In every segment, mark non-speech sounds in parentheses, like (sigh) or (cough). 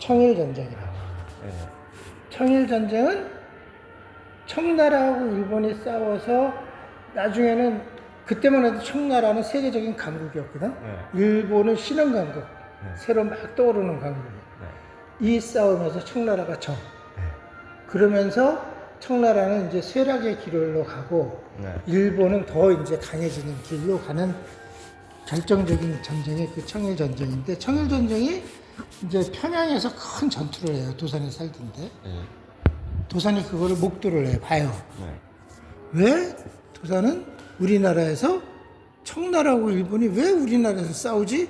청일 전쟁이라고. 예. 청일 전쟁은 청나라하고 일본이 싸워서 나중에는 그때만 해도 청나라는 세계적인 강국이었거든. 네. 일본은 신흥 강국, 네. 새로 막 떠오르는 강국이야. 네. 이 싸움에서 청나라가 져. 네. 그러면서 청나라는 이제 쇠락의 길로 가고 네. 일본은 더 이제 강해지는 길로 가는 결정적인 전쟁이 그 청일 전쟁인데 청일 전쟁이 이제 평양에서 큰 전투를 해요 도산에 살던데 예. 도산이 그거를 목도를 해요 봐요 네. 왜 도산은 우리나라에서 청나라하고 일본이 왜 우리나라에서 싸우지?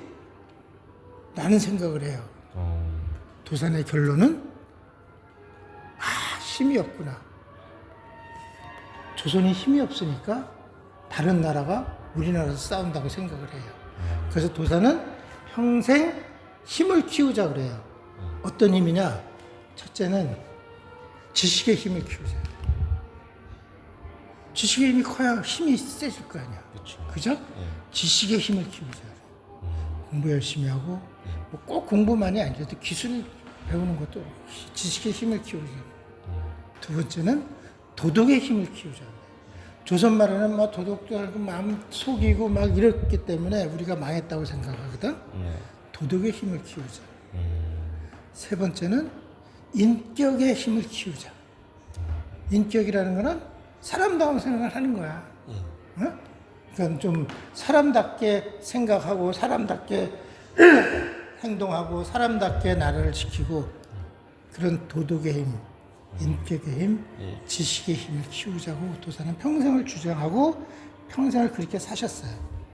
라는 생각을 해요 어. 도산의 결론은 아 힘이 없구나. 조선이 힘이 없으니까 다른 나라가 우리나라에서 싸운다고 생각을 해요. 그래서 도산은 평생 힘을 키우자 그래요. 어떤 힘이냐? 첫째는 지식의 힘을 키우자. 지식의 힘이 커야 힘이 세질 거 아니야. 그렇죠. 그죠? 예. 지식의 힘을 키우자. 공부 열심히 하고 뭐 꼭 공부만이 아니라도 기술을 배우는 것도 지식의 힘을 키우자. 두 번째는 도덕의 힘을 키우자. 조선 말에는 막 도덕도 알고 마음 속이고 막 이랬기 때문에 우리가 망했다고 생각하거든. 네. 도덕의 힘을 키우자. 음. 세 번째는 인격의 힘을 키우자. 인격이라는 거는 사람다운 생각을 하는 거야. 어? 그러니까 좀 사람답게 생각하고 사람답게 (clears throat) 행동하고 사람답게 나라를 지키고 그런 도덕의 힘, 인격의 힘, 예. 지식의 힘을 키우자고 도사는 평생을 주장하고 평생을 그렇게 사셨어요.